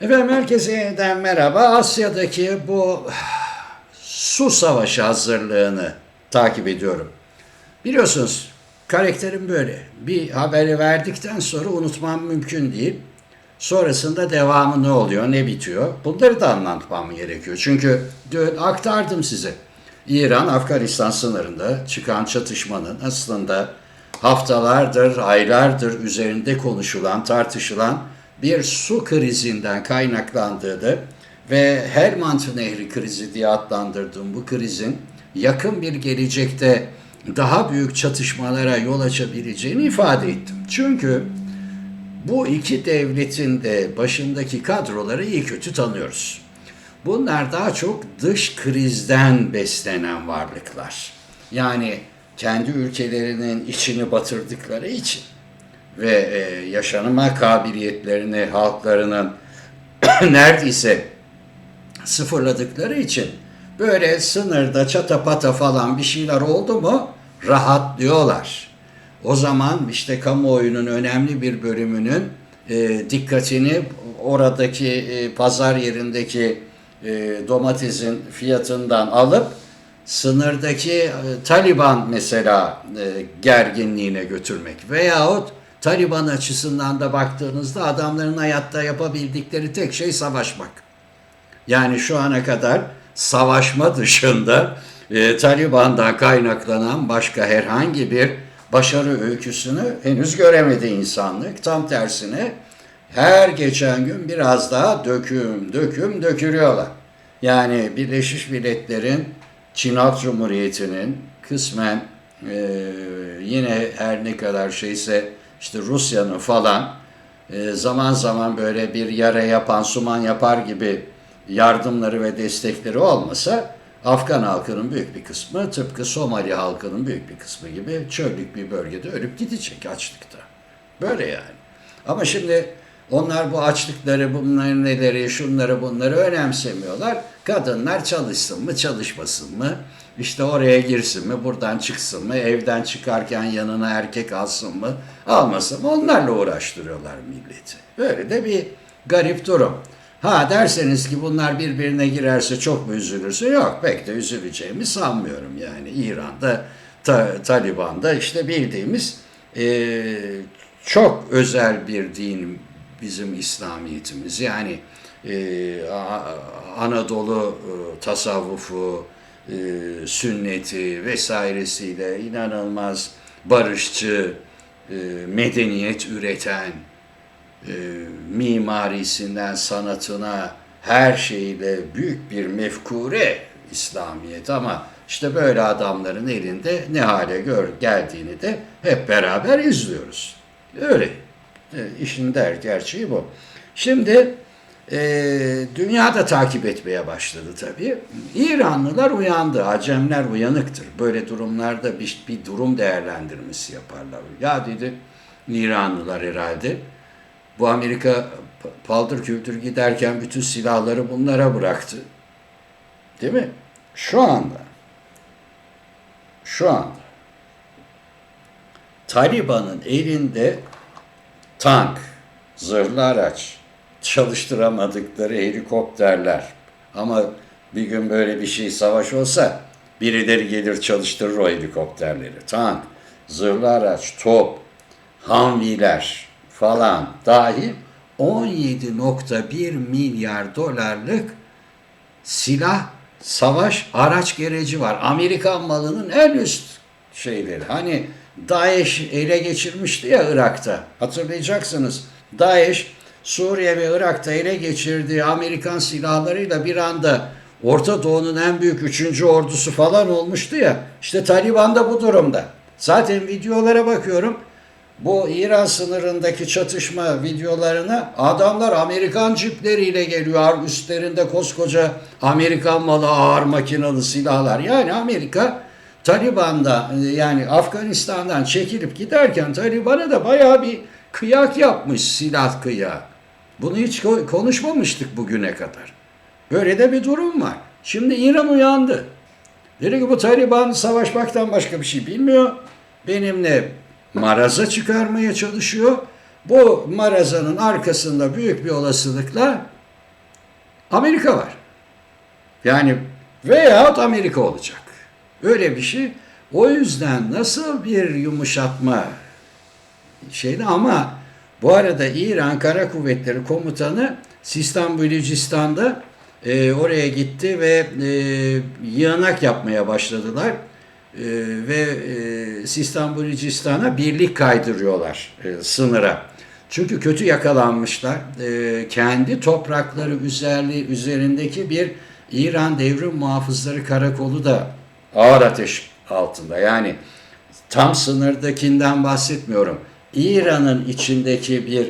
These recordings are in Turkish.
Efendim herkese yeniden merhaba. Asya'daki bu su savaşı hazırlığını takip ediyorum. Biliyorsunuz karakterim böyle. Bir haberi verdikten sonra unutmam mümkün değil. Sonrasında devamı ne oluyor, ne bitiyor? Bunları da anlatmam gerekiyor. Çünkü dün aktardım size. İran-Afganistan sınırında çıkan çatışmanın aslında haftalardır, aylardır üzerinde konuşulan, tartışılan bir su krizinden kaynaklandığını ve Helmand Nehri krizi diye adlandırdığım bu krizin yakın bir gelecekte daha büyük çatışmalara yol açabileceğini ifade ettim. Çünkü bu iki devletin de başındaki kadroları iyi kötü tanıyoruz. Bunlar daha çok dış krizden beslenen varlıklar. Yani kendi ülkelerinin içini batırdıkları için ve e, yaşanma kabiliyetlerini halklarının neredeyse sıfırladıkları için böyle sınırda çatapata falan bir şeyler oldu mu rahatlıyorlar. O zaman işte kamuoyunun önemli bir bölümünün e, dikkatini oradaki e, pazar yerindeki e, domatesin fiyatından alıp sınırdaki e, Taliban mesela e, gerginliğine götürmek veyahut Taliban açısından da baktığınızda adamların hayatta yapabildikleri tek şey savaşmak. Yani şu ana kadar savaşma dışında e, Taliban'dan kaynaklanan başka herhangi bir başarı öyküsünü henüz göremedi insanlık. Tam tersine her geçen gün biraz daha döküm döküm dökülüyorlar. Yani Birleşmiş Milletler'in Çin Halk Cumhuriyeti'nin kısmen e, yine her ne kadar şeyse işte Rusya'nın falan e, zaman zaman böyle bir yara yapan, suman yapar gibi yardımları ve destekleri olmasa Afgan halkının büyük bir kısmı tıpkı Somali halkının büyük bir kısmı gibi çöllük bir bölgede ölüp gidecek açlıkta. Böyle yani. Ama şimdi onlar bu açlıkları, bunların neleri, şunları bunları önemsemiyorlar. Kadınlar çalışsın mı, çalışmasın mı? İşte oraya girsin mi, buradan çıksın mı, evden çıkarken yanına erkek alsın mı, almasın mı? Onlarla uğraştırıyorlar milleti. Böyle de bir garip durum. Ha derseniz ki bunlar birbirine girerse çok mu üzülürsün? Yok pek de üzüleceğimi sanmıyorum yani. İran'da, ta, Taliban'da işte bildiğimiz e, çok özel bir din bizim İslamiyetimiz. Yani Anadolu e, tasavvufu, e, sünneti vesairesiyle inanılmaz barışçı, e, medeniyet üreten, mimarisinden sanatına her şeyle büyük bir mefkure İslamiyet ama işte böyle adamların elinde ne hale gör, geldiğini de hep beraber izliyoruz. Öyle. E, işin der gerçeği bu. Şimdi e, dünya da takip etmeye başladı tabii. İranlılar uyandı, Acemler uyanıktır. Böyle durumlarda bir, bir durum değerlendirmesi yaparlar. Ya dedi İranlılar herhalde bu Amerika paldır küldür giderken bütün silahları bunlara bıraktı. Değil mi? Şu anda şu anda Taliban'ın elinde tank, zırhlı araç, çalıştıramadıkları helikopterler. Ama bir gün böyle bir şey savaş olsa birileri gelir çalıştırır o helikopterleri. Tank, zırhlı araç, top, hamviler falan dahil 17.1 milyar dolarlık silah, savaş, araç gereci var. Amerikan malının en üst şeyleri. Hani Daesh ele geçirmişti ya Irak'ta. Hatırlayacaksınız. Daesh Suriye ve Irak'ta ele geçirdiği Amerikan silahlarıyla bir anda Orta Doğu'nun en büyük üçüncü ordusu falan olmuştu ya. İşte Taliban da bu durumda. Zaten videolara bakıyorum. Bu İran sınırındaki çatışma videolarına adamlar Amerikan cipleriyle geliyor. Üstlerinde koskoca Amerikan malı ağır makinalı silahlar. Yani Amerika Taliban'da yani Afganistan'dan çekilip giderken Taliban'a da bayağı bir kıyak yapmış silah kıyağı. Bunu hiç konuşmamıştık bugüne kadar. Böyle de bir durum var. Şimdi İran uyandı. Dedi ki bu Taliban savaşmaktan başka bir şey bilmiyor. Benimle maraza çıkarmaya çalışıyor. Bu marazanın arkasında büyük bir olasılıkla Amerika var. Yani veyahut Amerika olacak. Öyle bir şey. O yüzden nasıl bir yumuşatma şeydi ama bu arada İran Kara Kuvvetleri Komutanı Sistan Bülücistan'da e, oraya gitti ve e, yığınak yapmaya başladılar. E, ve e, Sistan Bülücistan'a birlik kaydırıyorlar e, sınıra. Çünkü kötü yakalanmışlar. E, kendi toprakları üzerli, üzerindeki bir İran Devrim Muhafızları Karakolu da ağır ateş altında. Yani tam sınırdakinden bahsetmiyorum. İran'ın içindeki bir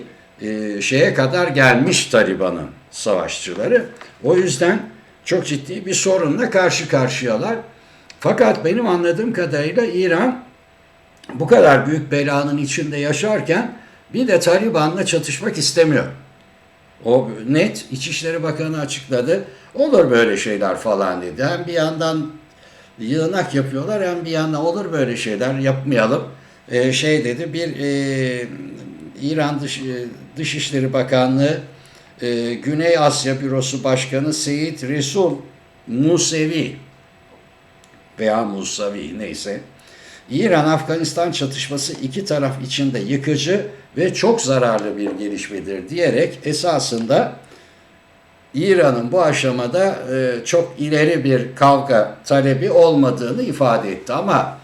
e, şeye kadar gelmiş Taliban'ın savaşçıları. O yüzden çok ciddi bir sorunla karşı karşıyalar. Fakat benim anladığım kadarıyla İran bu kadar büyük belanın içinde yaşarken bir de Taliban'la çatışmak istemiyor. O net İçişleri Bakanı açıkladı. Olur böyle şeyler falan dedi. Hem bir yandan yığınak yapıyorlar hem bir yandan olur böyle şeyler yapmayalım. Ee, şey dedi bir e, İran Dış, e, Dışişleri Bakanlığı e, Güney Asya Bürosu Başkanı Seyit Resul Musevi veya Musavi neyse İran-Afganistan çatışması iki taraf için de yıkıcı ve çok zararlı bir gelişmedir diyerek esasında İran'ın bu aşamada e, çok ileri bir kavga talebi olmadığını ifade etti. Ama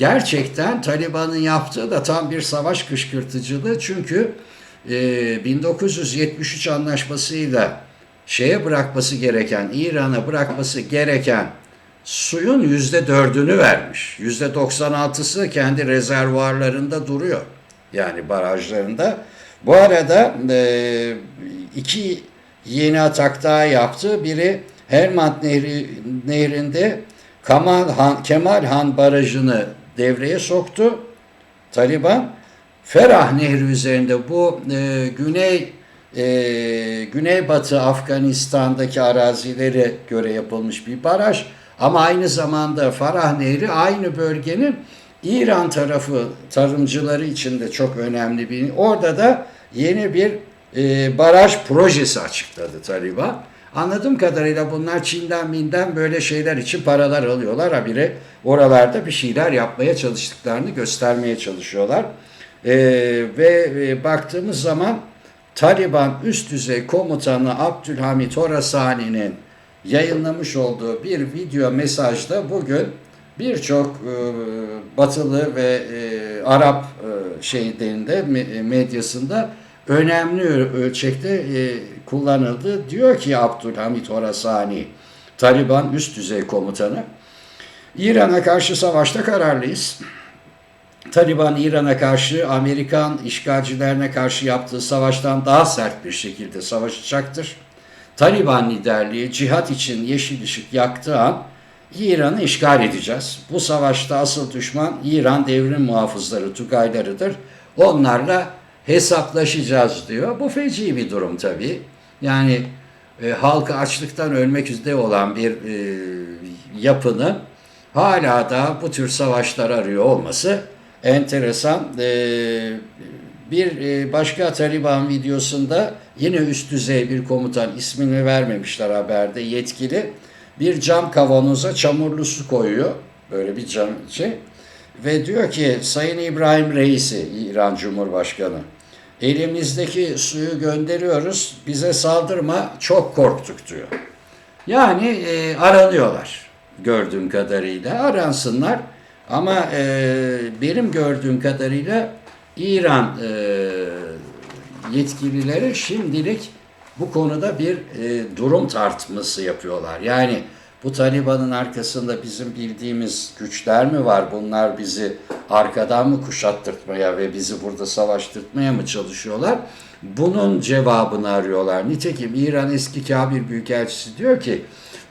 gerçekten Taliban'ın yaptığı da tam bir savaş kışkırtıcılığı çünkü e, 1973 anlaşmasıyla şeye bırakması gereken, İran'a bırakması gereken suyun yüzde dördünü vermiş. Yüzde 96'sı kendi rezervuarlarında duruyor. Yani barajlarında. Bu arada e, iki yeni atak daha yaptı. Biri Helmand Nehri, Nehri'nde Kemal Han, Kemal Han Barajı'nı devreye soktu. Taliban. Ferah Nehri üzerinde bu e, güney e, güneybatı Afganistan'daki arazilere göre yapılmış bir baraj. Ama aynı zamanda Farah Nehri aynı bölgenin İran tarafı tarımcıları için de çok önemli bir. Orada da yeni bir e, baraj projesi açıkladı Taliban. Anladığım kadarıyla bunlar Çin'den Min'den böyle şeyler için paralar alıyorlar. Habire oralarda bir şeyler yapmaya çalıştıklarını göstermeye çalışıyorlar. E, ve e, baktığımız zaman Taliban üst düzey komutanı Abdülhamit Horasani'nin yayınlamış olduğu bir video mesajda bugün birçok e, batılı ve e, Arap e, şeylerinde medyasında önemli ölçekte e, kullanıldı. Diyor ki Abdülhamit Horasani, Taliban üst düzey komutanı, İran'a karşı savaşta kararlıyız. Taliban İran'a karşı Amerikan işgalcilerine karşı yaptığı savaştan daha sert bir şekilde savaşacaktır. Taliban liderliği cihat için yeşil ışık yaktığı an İran'ı işgal edeceğiz. Bu savaşta asıl düşman İran devrim muhafızları, Tugaylarıdır. Onlarla hesaplaşacağız diyor. Bu feci bir durum tabii. Yani e, halkı açlıktan ölmek üzere olan bir e, yapının hala da bu tür savaşlar arıyor olması enteresan. E, bir e, başka Taliban videosunda yine üst düzey bir komutan ismini vermemişler haberde yetkili bir cam kavanoza çamurlu su koyuyor. Böyle bir cam şey. Ve diyor ki Sayın İbrahim Reisi İran Cumhurbaşkanı elimizdeki suyu gönderiyoruz bize saldırma çok korktuk diyor. Yani e, aranıyorlar gördüğüm kadarıyla aransınlar ama e, benim gördüğüm kadarıyla İran e, yetkilileri şimdilik bu konuda bir e, durum tartması yapıyorlar. Yani bu Taliban'ın arkasında bizim bildiğimiz güçler mi var? Bunlar bizi arkadan mı kuşattırtmaya ve bizi burada savaştırtmaya mı çalışıyorlar? Bunun cevabını arıyorlar. Nitekim İran eski Kabir Büyükelçisi diyor ki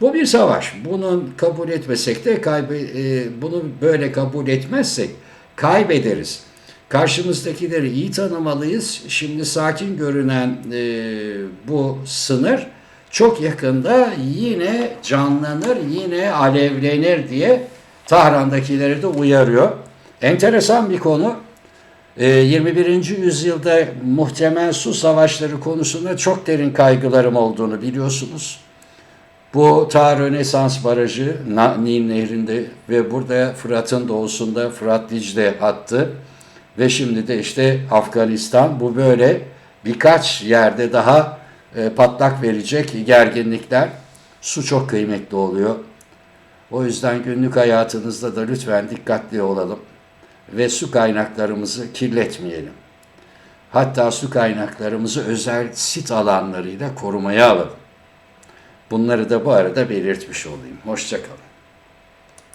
bu bir savaş. Bunun kabul etmesek de kaybe, e, bunu böyle kabul etmezsek kaybederiz. Karşımızdakileri iyi tanımalıyız. Şimdi sakin görünen e, bu sınır çok yakında yine canlanır, yine alevlenir diye Tahran'dakileri de uyarıyor. Enteresan bir konu. Ee, 21. yüzyılda muhtemel su savaşları konusunda çok derin kaygılarım olduğunu biliyorsunuz. Bu ta Rönesans Barajı Nil Nehri'nde ve burada Fırat'ın doğusunda Fırat Dicle hattı ve şimdi de işte Afganistan bu böyle birkaç yerde daha e, patlak verecek gerginlikler. Su çok kıymetli oluyor. O yüzden günlük hayatınızda da lütfen dikkatli olalım ve su kaynaklarımızı kirletmeyelim. Hatta su kaynaklarımızı özel sit alanlarıyla korumaya alalım. Bunları da bu arada belirtmiş olayım. Hoşçakalın.